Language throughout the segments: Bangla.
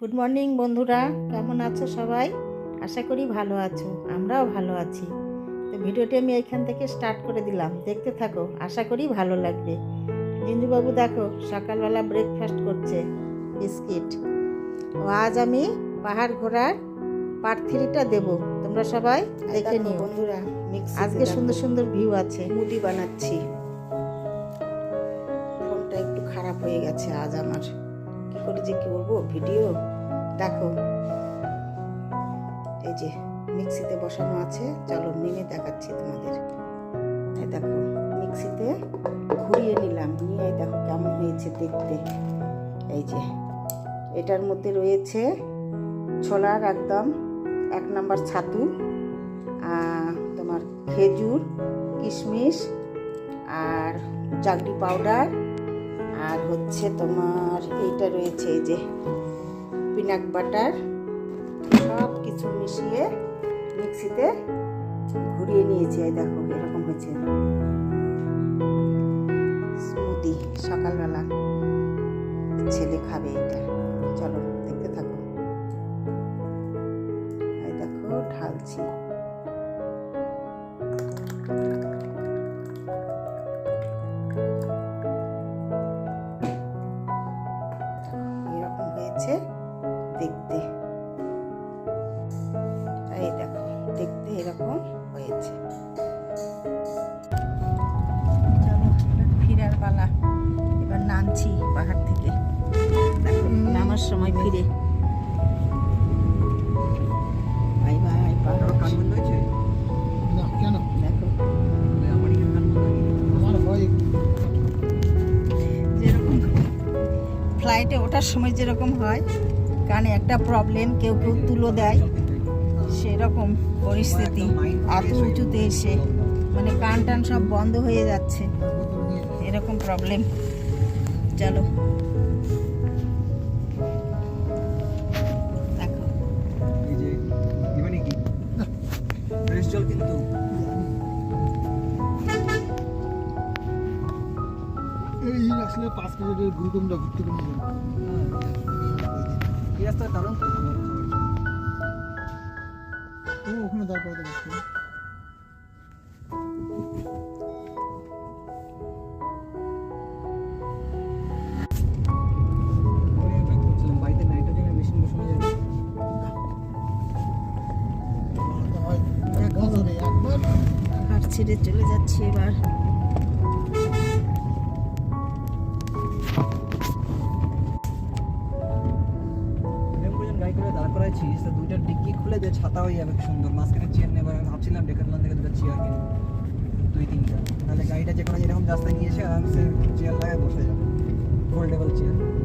গুড মর্নিং বন্ধুরা। কেমন আছো সবাই? আশা করি ভালো আছো। আমরাও ভালো আছি। তো ভিডিওটি আমি এখান থেকে স্টার্ট করে দিলাম। দেখতে থাকো আশা করি ভালো লাগবে। জিঞ্জুবাবু দেখো সকালবেলা ব্রেকফাস্ট করছে বিস্কিট। ও আজ আমি পাহাড় ঘোরার পার্ট থ্রিটা দেবো। তোমরা সবাই দেখে নিও। বন্ধুরা আজকে সুন্দর সুন্দর ভিউ আছে। মুদি বানাচ্ছি। ফোনটা একটু খারাপ হয়ে গেছে আজ আমার। করে যে কি করব ভিডিও। দেখো, এই যে মিক্সিতে বসানো আছে, চলো নেমে দেখাচ্ছি তোমাদের। এই দেখো, মিক্সিতে ঘুরিয়ে নিলাম, নিয়ে দেখো কেমন হয়েছে দেখতে। এই যে, এটার মধ্যে রয়েছে ছোলার একদম এক নাম্বার ছাতু তোমার খেজুর, কিশমিশ, আর জাগরি পাউডার আর হচ্ছে তোমার এইটা রয়েছে এই যে পিনাক বাটার সব কিছু মিশিয়ে মিক্সিতে ঘুরিয়ে নিয়েছি। এই দেখো, এরকম হয়েছে। স্মুদি, সকালবেলা ছেলে খাবে এটা। চলো, দেখতে থাকো। এই দেখো, ঢালছি। ফ্লাইটে ওঠার সময় যেরকম হয়, কানে একটা প্রবলেম কেউ কেউ তুলো দেয়, সেরকম পরিস্থিতি, এত উঁচুতে এসে মানে কান টান সব বন্ধ হয়ে যাচ্ছে, এরকম প্রবলেম চলো। দেখো। কিন্তু। এই আসলে পাঁচ মিনিটের গুরুকুমটা ঘুরতে যাব। এই রাস্তা দারুণ ও ওখানে দাঁড় করাতে পারছি না। আমি একবার করছিলাম ছাতা হয়ে যাবে সুন্দর। মাঝখানে চেয়ার নেবার আমি ভাবছিলাম ডেকারলাম থেকে দুটো চেয়ার কিনে দুই, তিনটা। তাহলে গাড়িটা যে কোনো যেরকম রাস্তায় নিয়ে এসে আরামসে চেয়ার লাগায় বসে যাবে। ফোল্ডেবল চেয়ার কিনবো।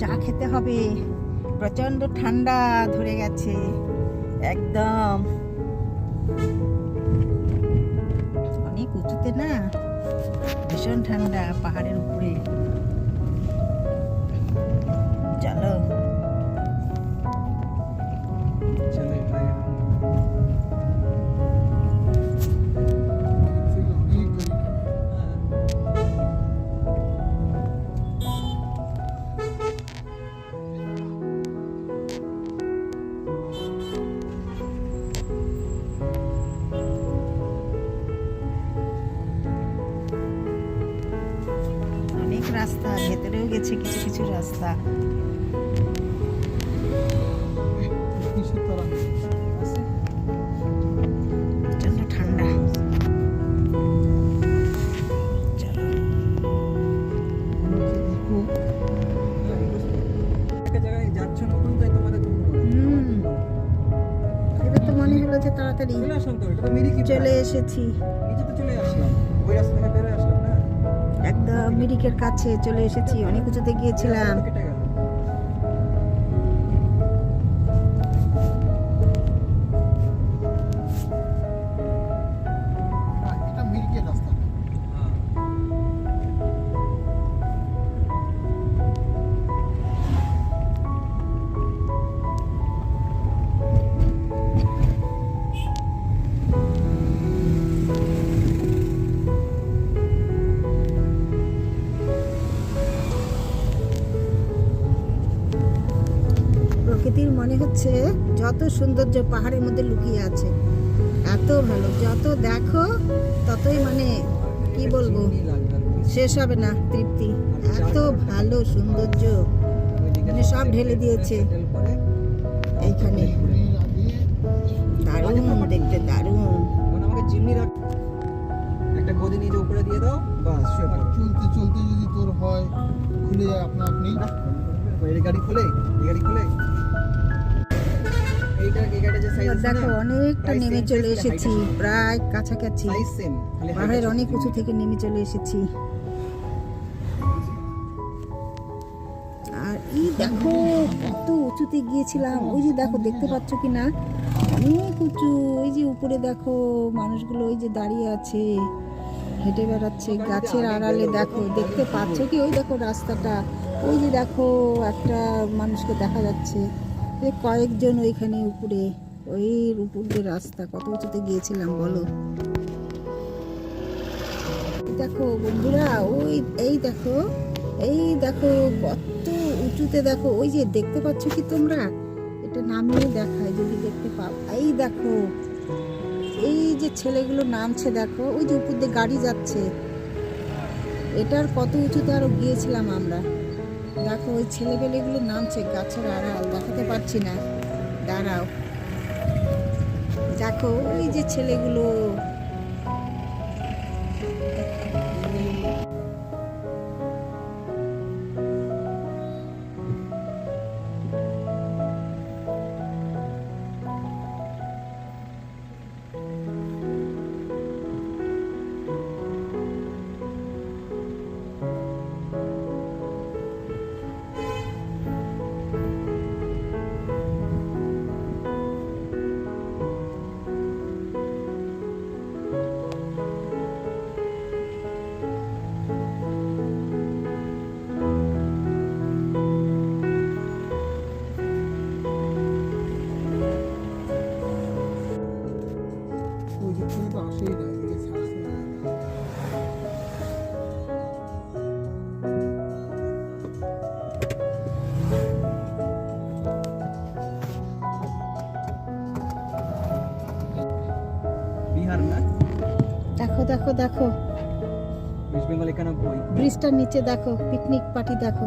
চা খেতে হবে। প্রচণ্ড ঠান্ডা ধরে গেছে। একদম। অনেক উঁচুতে না? ভীষণ ঠান্ডা পাহাড়ের উপরে। তো মনে হলো যে তাড়াতাড়ি চলে এসেছি। মিরিকের কাছে চলে এসেছি। অনেক উঁচুতে গিয়েছিলাম। হচ্ছে যত সৌন্দর্য পাহাড়ের মধ্যে লুকিয়ে আছে এত ভালো। যত দেখো ততই মানে কি বলব। শেষ হবে না তৃপ্তি। এত ভালো সৌন্দর্য। মানে সব ঢেলে দিয়েছে। এইখানে। দারুণ দেখতে দারুণ। মানে আমাকে একটা গদি উপরে দিয়ে দাও। বাস চলতে চলতে যদি তোর হয় খুলে যায় আপনা। আপনি গাড়ি খুলে গাড়ি খুলে। দেখো অনেকটা নেমে চলে এসেছি প্রায় কাছাকাছি। পাহাড়ের অনেক উঁচু থেকে নেমে চলে এসেছি। আর এই দেখো কত উঁচুতে গিয়েছিলাম। ওই যে দেখো দেখতে পাচ্ছ কি না অনেক উঁচু। ওই যে উপরে দেখো মানুষগুলো ওই যে দাঁড়িয়ে আছে হেঁটে বেড়াচ্ছে গাছের আড়ালে দেখো দেখতে পাচ্ছ কি? ওই দেখো রাস্তাটা। ওই যে দেখো একটা মানুষকে দেখা যাচ্ছে। কয়েকজন ওইখানে উপরে, ওই উপর দিয়ে রাস্তা, কত উঁচুতে গিয়েছিলাম বলো? দেখো বন্ধুরা, ওই, এই দেখো এই দেখো কত উঁচুতে দেখো, ওই যে দেখতে পাচ্ছ কি তোমরা? এটা নামিয়ে দেখায় যদি দেখতে পাও। এই দেখো, এই যে ছেলেগুলো নামছে দেখো, ওই যে উপর দিয়ে গাড়ি যাচ্ছে। এটার কত উঁচুতে আরও গিয়েছিলাম আমরা? দেখো ওই ছেলেপেলেগুলো নামছে গাছের আড়াল। দেখাতে পারছি না। দাঁড়াও। দেখো ওই যে ছেলেগুলো। দেখো দেখো। ব্রিজটার নিচে দেখো পিকনিক পার্টি দেখো।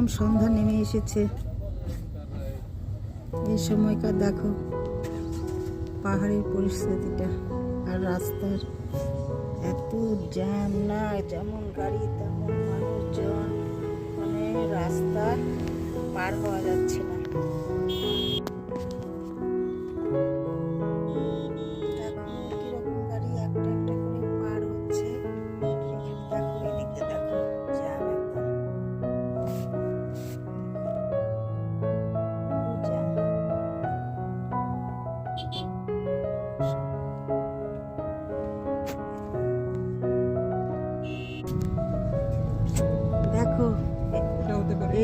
একদম সন্ধ্যা নেমে এসেছে। এই সময়কার দেখো, পাহাড়ের পরিস্থিতিটা আর রাস্তার এত জ্যাম না যেমন গাড়ি, তেমন মানুষজন মানে রাস্তা পার হওয়া যাচ্ছে না।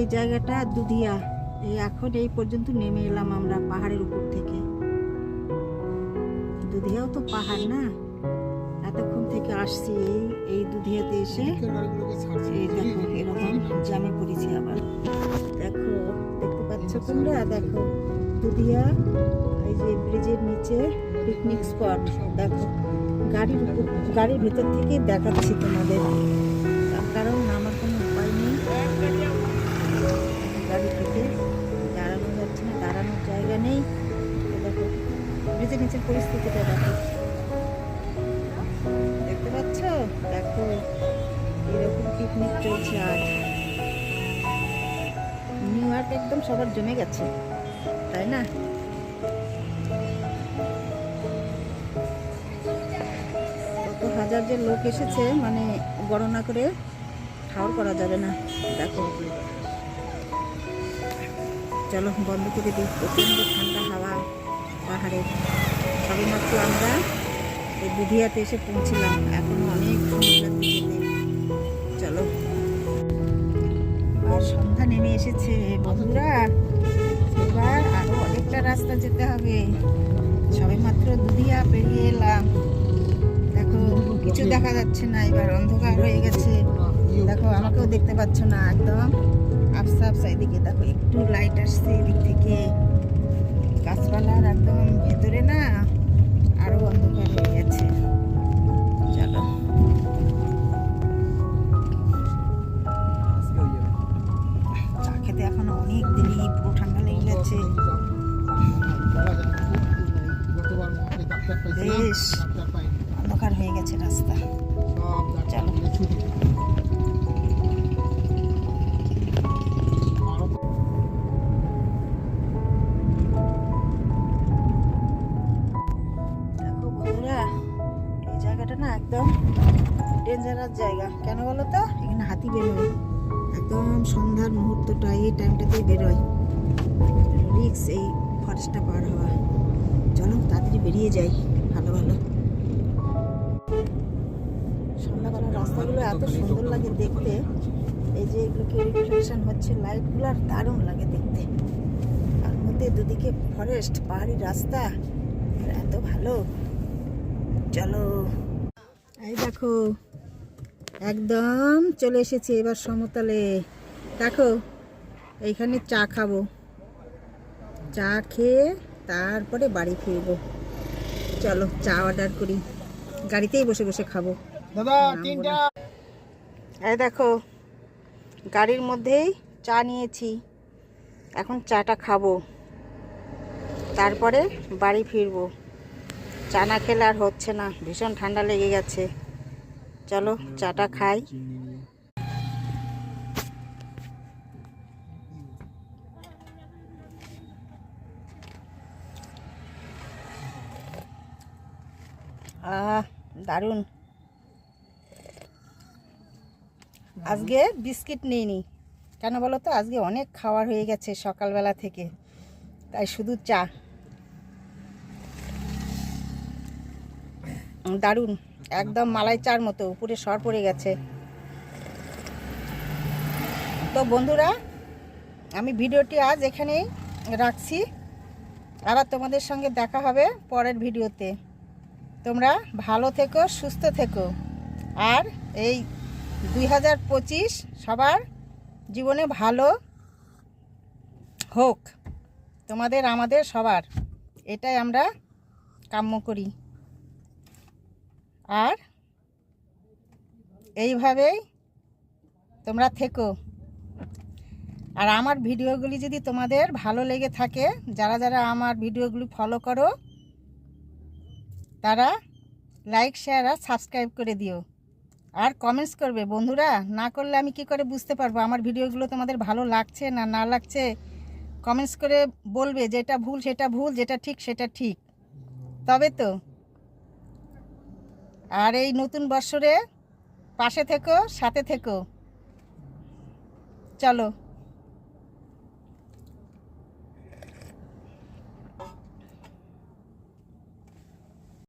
এই জায়গাটা দুধিয়া। এই এখন এই পর্যন্ত নেমে এলাম আমরা পাহাড়ের উপর থেকে। দুধিয়াও তো পাহাড় না? এতক্ষণ থেকে আসছি এই এই দুধিয়াতে এসে। এই দেখো, এরকম জ্যামে পড়েছি আবার। দেখো, দেখতে পাচ্ছ তোমরা? দেখো, দুধিয়া, এই যে ব্রিজের নিচে পিকনিক স্পট দেখো, গাড়ির গাড়ির ভেতর থেকে দেখাচ্ছি তোমাদের। কারণ নিচের পরিস্থিতিটা দেখো। দেখতে পাচ্ছ? দেখো, এরকম পিকনিক চলছে আজ। নিউ ইয়র্ক একদম সবার জমে গেছে, তাই না? কত হাজার যে লোক এসেছে মানে গণনা করে ঠাউর করা যাবে না। দেখো। চলো, বন্ধ করে দিই। প্রচণ্ড ঠান্ডা হাওয়া পাহাড়ের সবেমাত্র আমরা এই বুধিয়াতে এসে পৌঁছলাম। এখন অনেক চলো। আর সন্ধ্যা নেমে এসেছে। বন্ধুরা, এবার আরও অনেকটা রাস্তা যেতে হবে। সবে মাত্র দুধিয়া পেরিয়ে এলাম। দেখো, কিছু দেখা যাচ্ছে না। এবার অন্ধকার হয়ে গেছে। দেখো, আমাকেও দেখতে পাচ্ছ না। একদম আফসা আফসা এদিকে দেখো, একটু লাইট আসছে এদিক থেকে। গাছপালার একদম ভেতরে না একদম ডেঞ্জারাস জায়গা। কেন বলো তো এখানে হাতি বেরোয়। একদম সন্ধ্যার মুহূর্তটা এই টাইমটাতেই বেরোয়। রিক্স এই ফরেস্টটা পার হওয়া। চলো তাড়াতাড়ি বেরিয়ে যাই। ভালো ভালো। সন্ধ্যাবেলা রাস্তাগুলো এত সুন্দর লাগে দেখতে। এই যে এগুলোকে রিফ্লেকশন হচ্ছে লাইটগুলো আর দারুণ লাগে দেখতে। তার মধ্যে দুদিকে ফরেস্ট পাহাড়ি রাস্তা। আর এত ভালো। চলো। এই দেখো একদম চলে এসেছি এবার সমতলে। দেখো এইখানে চা খাব। চা খেয়ে তারপরে বাড়ি ফিরবো। চলো চা অর্ডার করি। গাড়িতেই বসে বসে খাব। এই দেখো গাড়ির মধ্যেই চা নিয়েছি। এখন চাটা খাব। তারপরে বাড়ি ফিরবো। চা না খেলে আর হচ্ছে না, ভীষণ ঠান্ডা লেগে গেছে। চলো, চাটা খাই। আহ, দারুণ। আজকে বিস্কিট নিইনি। কেন বলো তো? আজকে অনেক খাওয়ার হয়ে গেছে সকালবেলা থেকে। তাই শুধু চা। দারুণ, একদম মালাই চার মতো, উপরে সর পড়ে গেছে। তো বন্ধুরা, আমি ভিডিওটি আজ এখানেই রাখছি। আবার তোমাদের সঙ্গে দেখা হবে পরের ভিডিওতে। তোমরা ভালো থেকো, সুস্থ থেকো। আর এই দুই হাজার পঁচিশ সবার জীবনে ভালো হোক। তোমাদের, আমাদের, সবার। এটাই আমরা কাম্য করি। আর এইভাবেই তোমরা থেকো। আর আমার ভিডিওগুলি যদি তোমাদের ভালো লেগে থাকে, যারা যারা আমার ভিডিওগুলি ফলো করো, তারা লাইক শেয়ার আর সাবস্ক্রাইব করে দিও। আর কমেন্টস করবে, বন্ধুরা, না করলে আমি কি করে বুঝতে পারব আমার ভিডিওগুলো তোমাদের ভালো লাগছে না না লাগছে? কমেন্টস করে বলবে, যেটা ভুল সেটা ভুল, যেটা ঠিক সেটা ঠিক। তবে তো আর এই নতুন বৎসরে পাশে থেকো সাথে থেকো। চলো।